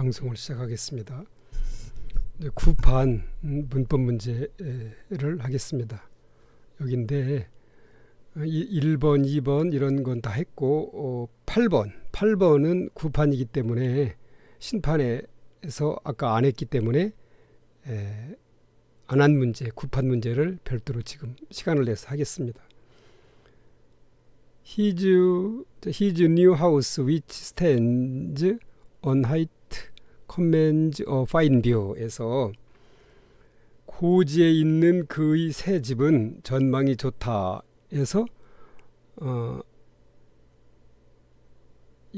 방송을 시작하겠습니다. 구판 음, 문법 문제를 하겠습니다. 여기인데 어, 이 1번, 2번 이런 건 다 했고 어, 8번, 8번은 구판이기 때문에 신판에서 아까 안 했기 때문에 안 한 문제, 구판 문제를 별도로 지금 시간을 내서 하겠습니다. His, his new house which stands on height commands a fine view에서 고지에 있는 그의 새 집은 전망이 좋다 해서 어,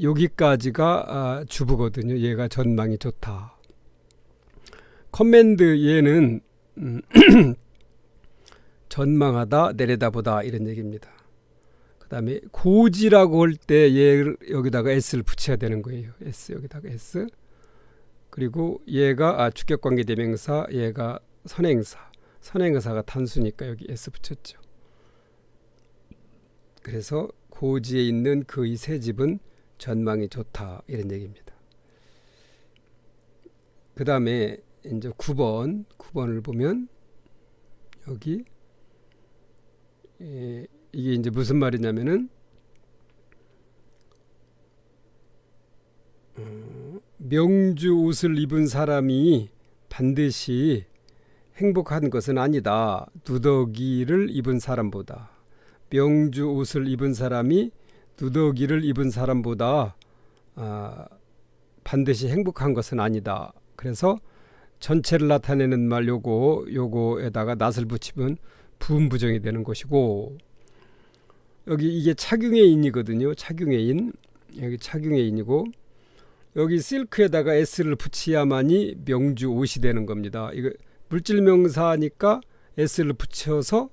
여기까지가 아, 주부거든요. 얘가 전망이 좋다. 커맨드 얘는 음, 전망하다 내려다보다 이런 얘기입니다. 그 다음에 고지라고 할 때 얘 여기다가 s를 붙여야 되는 거예요. s 여기다가 s 그리고 얘가 아, 주격관계 대명사 얘가 선행사 선행사가 단수니까 여기 s 붙였죠. 그래서 고지에 있는 그의 새 집은 전망이 좋다 이런 얘기입니다. 그 다음에 이제 9번 9번을 보면 여기 에, 이게 이제 무슨 말이냐면은 어, 명주 옷을 입은 사람이 반드시 행복한 것은 아니다. 누더기를 입은 사람보다 명주 옷을 입은 사람이 누더기를 입은 사람보다 아, 반드시 행복한 것은 아니다. 그래서 전체를 나타내는 말 요거 요거에다가 낫을 붙이면 부음부정이 되는 것이고 여기 이게 착용의 인이거든요. 착용의 인 여기 착용의 인이고 여기 실크에다가 s를 붙여야만이 명주 옷이 되는 겁니다. 이거 물질 명사니까 s를 붙여서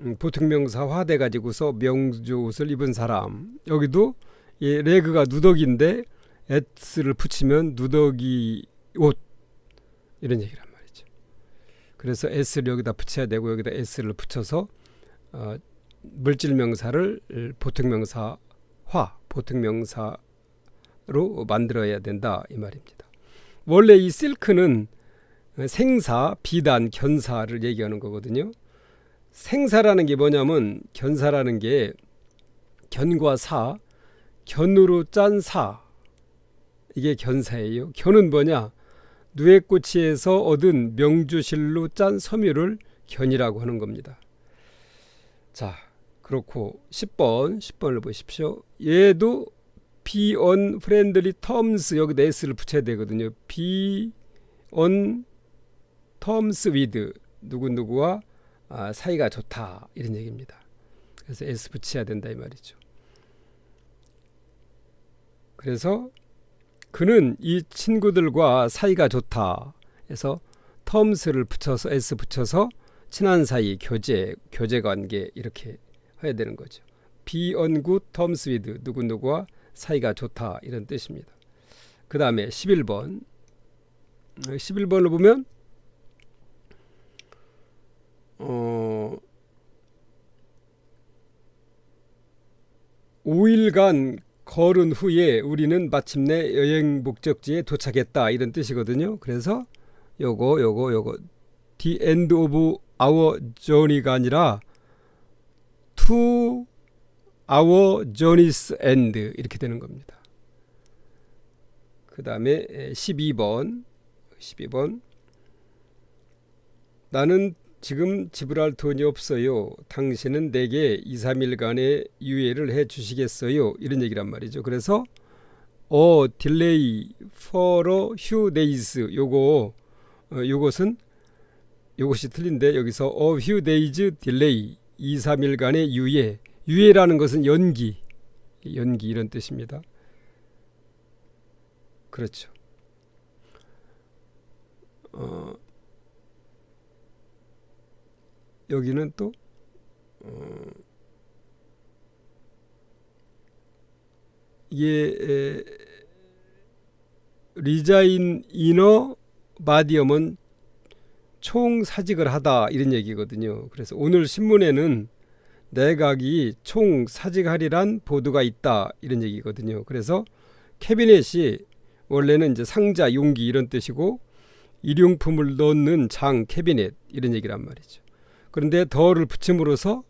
음, 보통 명사화 돼 가지고서 명주 옷을 입은 사람 여기도 예, 레그가 누더기인데 s를 붙이면 누더기 옷 이런 얘기란 말이죠. 그래서 s를 여기다 붙여야 되고 여기다 s를 붙여서 어, 물질 명사를 보통 명사화 보통 명사 로 만들어야 된다 이 말입니다. 원래 이 실크는 생사, 비단, 견사를 얘기하는 거거든요. 생사라는 게 뭐냐면 견사라는 게 견과 사, 견으로 짠 사. 이게 견사예요. 견은 뭐냐? 누에꼬치에서 얻은 명주실로 짠 섬유를 견이라고 하는 겁니다. 자, 그렇고 10번, 10번을 보십시오. 얘도 be on friendly terms 여기다 s를 붙여야 되거든요. be on terms with 누구누구와 아, 사이가 좋다 이런 얘기입니다. 그래서 s 붙여야 된다 이 말이죠. 그래서 그는 이 친구들과 사이가 좋다 해서 텀스를 붙여서 s 붙여서 친한 사이 교제 교제 관계 이렇게 해야 되는 거죠. be on good terms with 누구누구와 사이가 좋다 이런 뜻입니다. 그 다음에 11번 11번을 보면 어, 5일간 걸은 후에 우리는 마침내 여행 목적지에 도착했다 이런 뜻이거든요. 그래서 요거 요거 요거 the end of our journey가 아니라 to our journey's end 이렇게 되는 겁니다. 그 다음에 12번 12번 나는 지금 지불할 돈이 없어요. 당신은 내게 2, 3일간의 유예를 해 주시겠어요? 이런 얘기란 말이죠. 그래서 어 딜레이 for few days 요거 어, 요것은 요것이 틀린데 여기서 few days delay 2, 3일간의 유예 유예라는 것은 연기 연기 이런 뜻입니다. 그렇죠. 어 여기는 또 어, 이게 리자인 이너 마디엄은 총 사직을 하다 이런 얘기거든요. 그래서 오늘 신문에는 내각이 총 사직하리란 보도가 있다 이런 얘기거든요. 그래서 캐비넷이 원래는 이제 상자, 용기 이런 뜻이고 일용품을 넣는 장, 캐비넷 이런 얘기란 말이죠. 그런데 더를 붙임으로써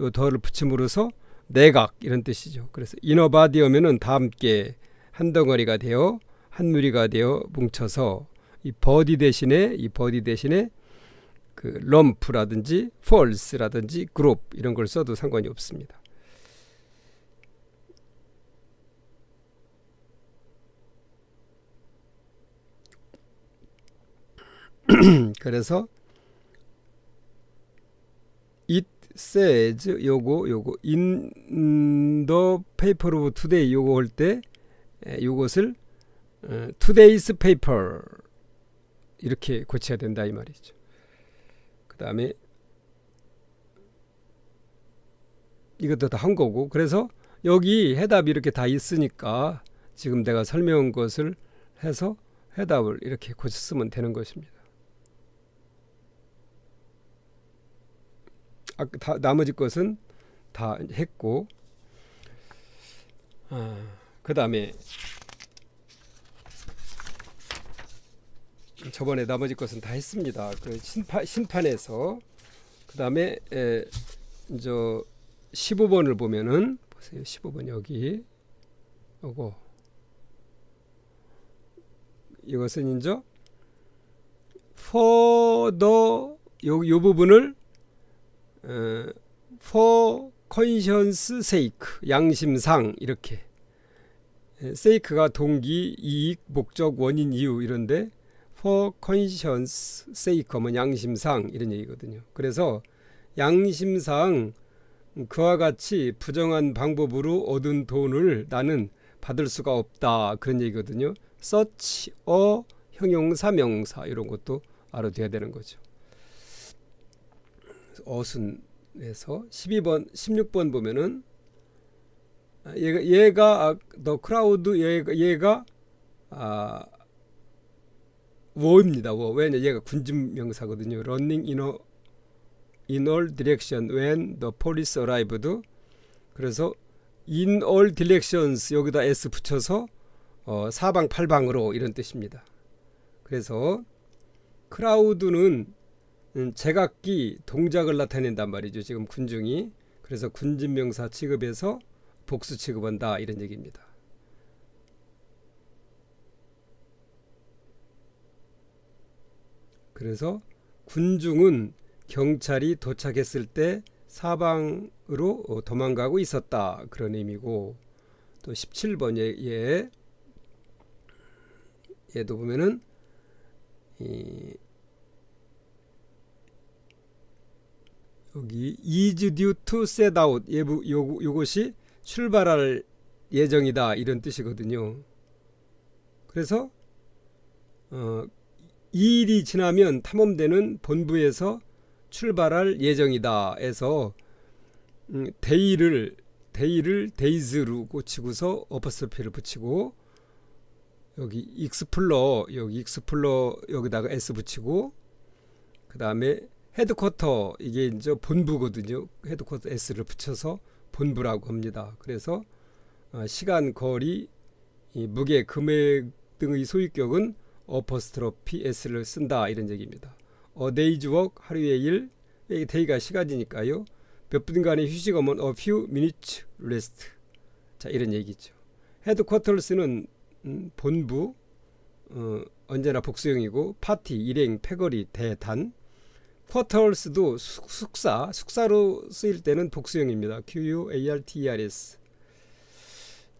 요 더를 붙임으로써 내각 이런 뜻이죠. 그래서 이너바디 오면은 다 함께 한 덩어리가 되어 한 무리가 되어 뭉쳐서 이 버디 대신에 이 버디 대신에 그 럼프라든지 폴스라든지 그룹 이런 걸 써도 상관이 없습니다. 그래서 it says 요거 요거 in the paper of today 요거 할 때 요것을 어, today's paper 이렇게 고쳐야 된다 이 말이죠. 그 다음에 이것도 다 한 거고 그래서 여기 해답이 이렇게 다 있으니까 지금 내가 설명한 것을 해서 해답을 이렇게 고쳤으면 되는 것입니다. 아, 다, 나머지 것은 다 했고 아, 그 다음에 저번에 나머지 것은 다 했습니다. 그 심판, 심판에서. 그 다음에 저 15번을 보면은 보세요. 15번 여기. 요거. 이것은 이제 for the 요, 요 부분을 어, for conscience sake 양심상 이렇게. sake가 동기, 이익, 목적, 원인, 이유 이런데 for conscience sake 하면 양심상 이런 얘기거든요. 그래서 양심상 그와 같이 부정한 방법으로 얻은 돈을 나는 받을 수가 없다 그런 얘기거든요. such a 형용사 명사 이런 것도 알아둬야 되는 거죠. 어순에서 12번 16번 보면은 얘가 얘가 더 크라우드 얘가 얘가 아 워입니다. 워. 왜냐 얘가 군진 명사거든요. running in a in all direction when the police arrived. 그래서 in all directions 여기다 s 붙여서 어, 사방 팔방으로 이런 뜻입니다. 그래서 크라우드는 음, 제각기 동작을 나타낸단 말이죠. 지금 군중이 그래서 군진명사 취급해서 복수 취급한다 이런 얘기입니다. 그래서 군중은 경찰이 도착했을 때 사방으로 어, 도망가고 있었다 그런 의미고 또 17번에 예, 얘도 보면은 이 여기 is due to set out 요것이 출발할 예정이다 이런 뜻이거든요. 그래서 어, 이 일이 지나면 탐험대는 본부에서 출발할 예정이다 해서 음, 데이를 데이를 데이즈로 고치고서 어퍼스피를 붙이고 여기 익스플러 여기 익스플러 여기다가 s 붙이고 그 다음에 헤드쿼터 이게 이제 본부거든요. 헤드쿼터 s를 붙여서 본부라고 합니다. 그래서 어, 시간, 거리, 무게, 금액 등의 소유격은 어퍼스트로피 s를 쓴다 이런 얘기입니다. 어 데이즈 웍 하루의 일 데이가 시간이니까요. 몇 분간의 휴식하면 a few minutes rest. 자 이런 얘기죠. 헤드쿼터스는 음, 본부 어, 언제나 복수형이고 파티, 일행, 패거리, 대단 쿼터스도 숙사, 숙사로 쓰일 때는 복수형입니다. Q-U-A-R-T-E-R-S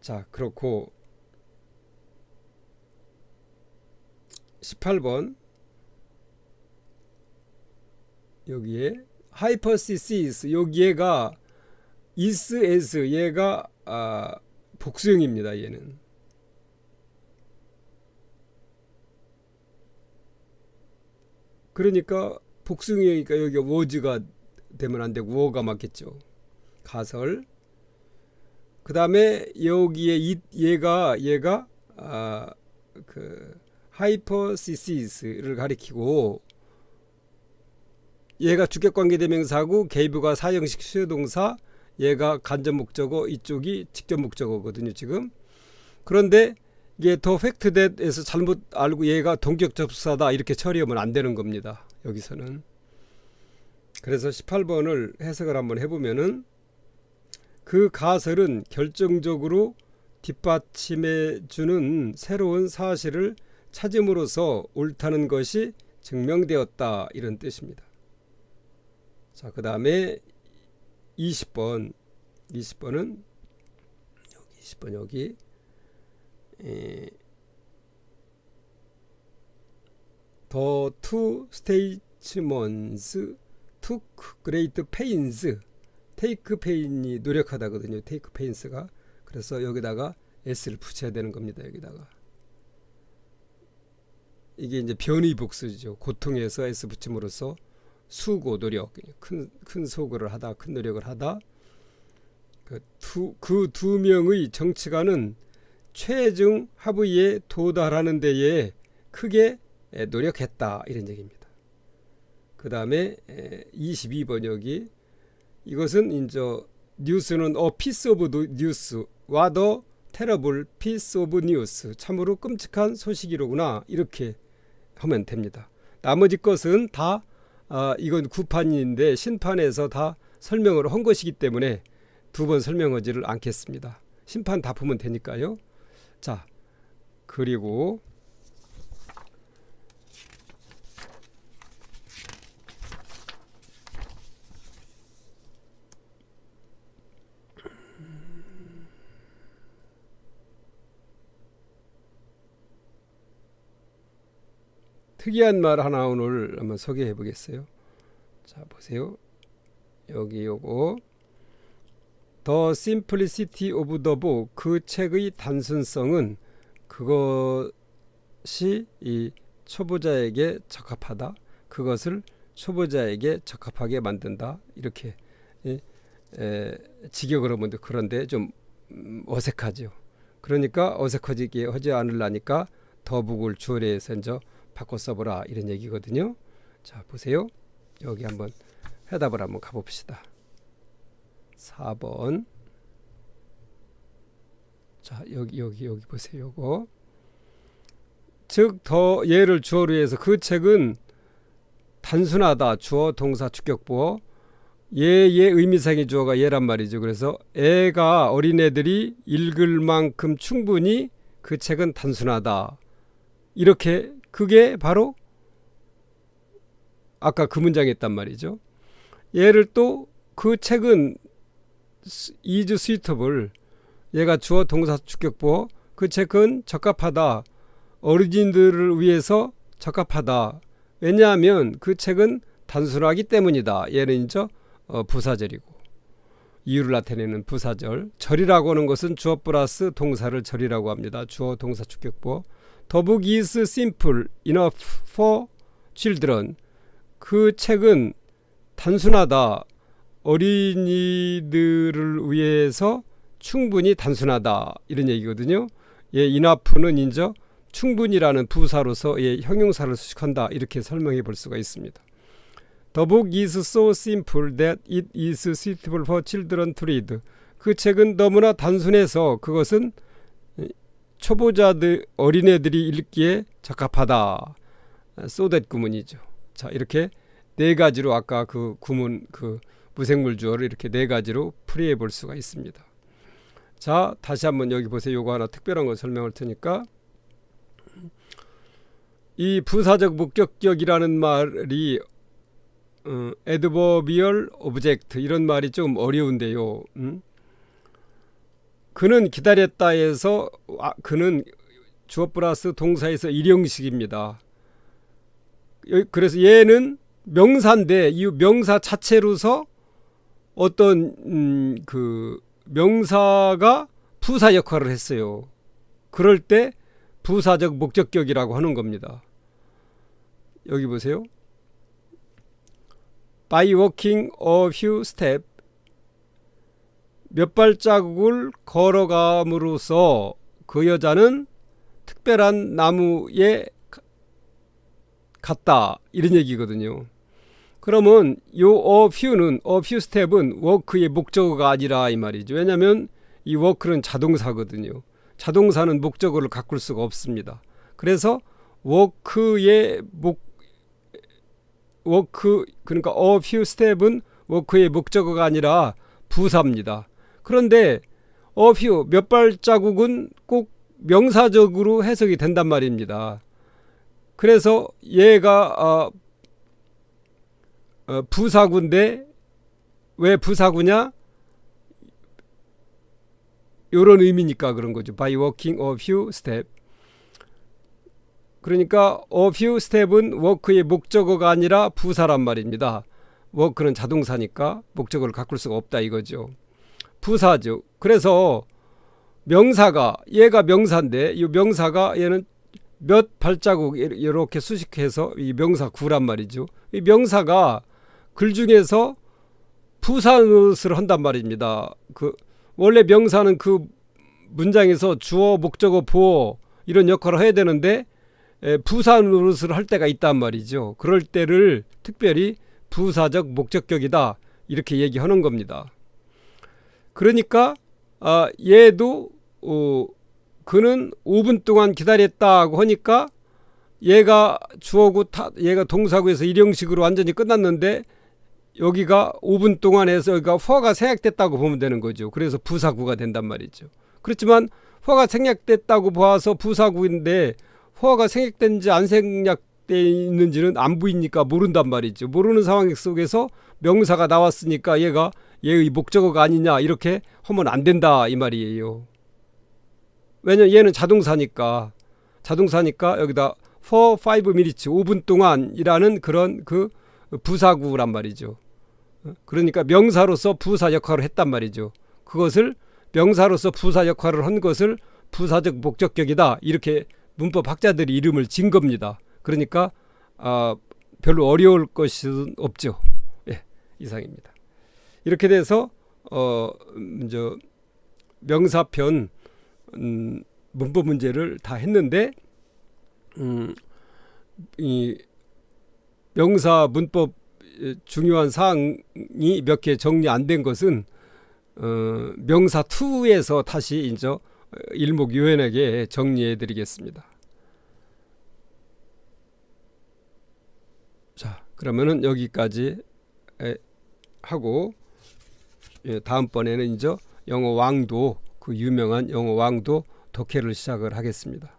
자 그렇고 18번 여기에 하이퍼시시스 여기에가 is as 얘가 아, 복수형입니다. 얘는 그러니까 복수형이니까 여기가 워즈가 되면 안 되고 워가 맞겠죠. 가설. 그 다음에 여기에 이, 얘가 얘가 아, 그 하이퍼시시스를 가리키고 얘가 주격관계대명사고 게이브가 사형식 수요동사 얘가 간접 목적어 이쪽이 직접 목적어거든요 지금 그런데 이게 더 팩트 댓에서 잘못 알고 얘가 동격 접사다 이렇게 처리하면 안 되는 겁니다. 여기서는. 그래서 18번을 해석을 한번 해보면은 그 가설은 결정적으로 뒷받침해 주는 새로운 사실을 찾음으로써 옳다는 것이 증명되었다 이런 뜻입니다. 자, 그 다음에 20번 20번은 여기 20번 여기 에, The two statesmen took take pain이 노력하다거든요. take pains가. 그래서 여기다가 s를 붙여야 되는 겁니다. 여기다가. 이게 이제 변의 복수죠. 고통에서 s 붙임으로써 수고 노력 큰 큰 소고를 하다 큰 노력을 하다 그두 명의 정치가는 최종 합의에 도달하는 데에 크게 노력했다 이런 얘기입니다. 그 다음에 22번 여기 이것은 이제 뉴스는 a piece of news와 the terrible piece of news 참으로 끔찍한 소식이로구나 이렇게 하면 됩니다. 나머지 것은 다 아, 이건 구판인데 신판에서 다 설명을 한 것이기 때문에 두 번 설명하지를 않겠습니다. 심판 다 보면 되니까요. 자, 그리고 특이한 말 하나 오늘 한번 소개해 보겠어요. 자, 보세요. 여기 요거 The Simplicity of the Book 그 책의 단순성은 그것이 이 초보자에게 적합하다. 그것을 초보자에게 적합하게 만든다. 이렇게 에, 에, 직역을 하면 그런데 좀 음, 어색하죠. 그러니까 어색하지게 하지 않으려니까 더북을 주어에서 이제 바꿔 써보라 이런 얘기거든요. 자 보세요. 여기 한번 해답을 한번 가봅시다. 4번. 자, 여기 여기 여기 보세요. 요거. 즉 더 예를 주어로 해서 그 책은 단순하다. 주어 동사 주격보어 예의 의미상의 주어가 예란 말이죠. 그래서 애가 어린애들이 읽을 만큼 충분히 그 책은 단순하다. 이렇게 그게 바로 아까 그 문장에 있단 말이죠. 얘를 또 그 책은 is suitable 얘가 주어 동사 주격보. 그 책은 적합하다. 어르신들을 위해서 적합하다. 왜냐하면 그 책은 단순하기 때문이다. 얘는 이제 어, 부사절이고. 이유를 나타내는 부사절. 절이라고 하는 것은 주어 플러스 동사를 절이라고 합니다. 주어 동사 주격보 The book is simple enough for children 그 책은 단순하다 어린이들을 위해서 충분히 단순하다 이런 얘기거든요. 예, 인하프는 인저 충분이라는 부사로서 예, 형용사를 수식한다 이렇게 설명해 볼 수가 있습니다. The book is so simple that it is suitable for children to read. 그 책은 너무나 단순해서 그것은 초보자들 어린애들이 읽기에 적합하다. that 구문이죠. 자 이렇게 네 가지로 아까 그 구문 그 무생물 주어를 이렇게 네 가지로 풀이해 볼 수가 있습니다. 자, 다시 한번 여기 보세요. 요거 하나 특별한 거 설명할 테니까 이 부사적 목적격이라는 말이 어, adverbial object 이런 말이 좀 어려운데요. 음? 그는 기다렸다에서 아, 그는 주어 플러스 동사에서 일형식입니다. 그래서 얘는 명사인데 이 명사 자체로서 어떤 음, 그 명사가 부사 역할을 했어요. 그럴 때 부사적 목적격이라고 하는 겁니다. 여기 보세요. By walking a few step 몇 발자국을 걸어감으로써 그 여자는 특별한 나무에 갔다 이런 얘기거든요. 그러면 요 a few step은 워크의 목적어가 아니라 이 말이죠. 왜냐하면 이 워크는 자동사거든요. 자동사는 목적어를 바꿀 수가 없습니다. 그래서 워크의 목 워크 그러니까 few step은 워크의 목적어가 아니라 부사입니다. 그런데 few 몇 발자국은 꼭 명사적으로 해석이 된단 말입니다. 그래서 얘가 어, 어, 부사구인데 왜 부사구냐? 이런 의미니까 그런 거죠. By walking a few step. 그러니까 a few step은 워크의 목적어가 아니라 부사란 말입니다. 워크는 자동사니까 목적어를 바꿀 수가 없다 이거죠. 부사죠. 그래서 명사가 얘가 명사인데 이 명사가 얘는 몇 발자국 이렇게 수식해서 이 명사 구란 말이죠. 이 명사가 글 중에서 부사 노릇을 한단 말입니다. 그 원래 명사는 그 문장에서 주어, 목적어, 보어 이런 역할을 해야 되는데 에, 부사 노릇을 할 때가 있단 말이죠. 그럴 때를 특별히 부사적 목적격이다 이렇게 얘기하는 겁니다. 그러니까 아, 얘도 어, 그는 5분 동안 기다렸다고 하니까 얘가 주어고 타, 얘가 동사구에서 일형식으로 완전히 끝났는데 여기가 5분 동안 해서 여기가 허가 생략됐다고 보면 되는 거죠. 그래서 부사구가 된단 말이죠. 그렇지만 허가 생략됐다고 봐서 부사구인데 허가 생략된지 안 생략돼 있는지는 안 보이니까 모른단 말이죠. 모르는 상황 속에서 명사가 나왔으니까 얘가 얘의 목적어가 아니냐 이렇게 하면 안 된다 이 말이에요. 왜냐면 얘는 자동사니까 자동사니까 여기다 for 5 minutes 5분 동안이라는 그런 그 부사구란 말이죠. 그러니까 명사로서 부사 역할을 했단 말이죠. 그것을 명사로서 부사 역할을 한 것을 부사적 목적격이다 이렇게 문법 학자들이 이름을 진 겁니다. 그러니까 아, 별로 어려울 것은 없죠. 예, 이상입니다. 이렇게 돼서 어, 저 명사편 음, 문법 문제를 다 했는데 음, 이 명사 문법 중요한 사항이 몇 개 정리 안 된 것은 어, 명사 2에서 다시 이제 일목요연하게 정리해 드리겠습니다. 자, 그러면은 여기까지 하고 예, 다음번에는 이제 영어 왕도 그 유명한 영어 왕도 독해를 시작을 하겠습니다.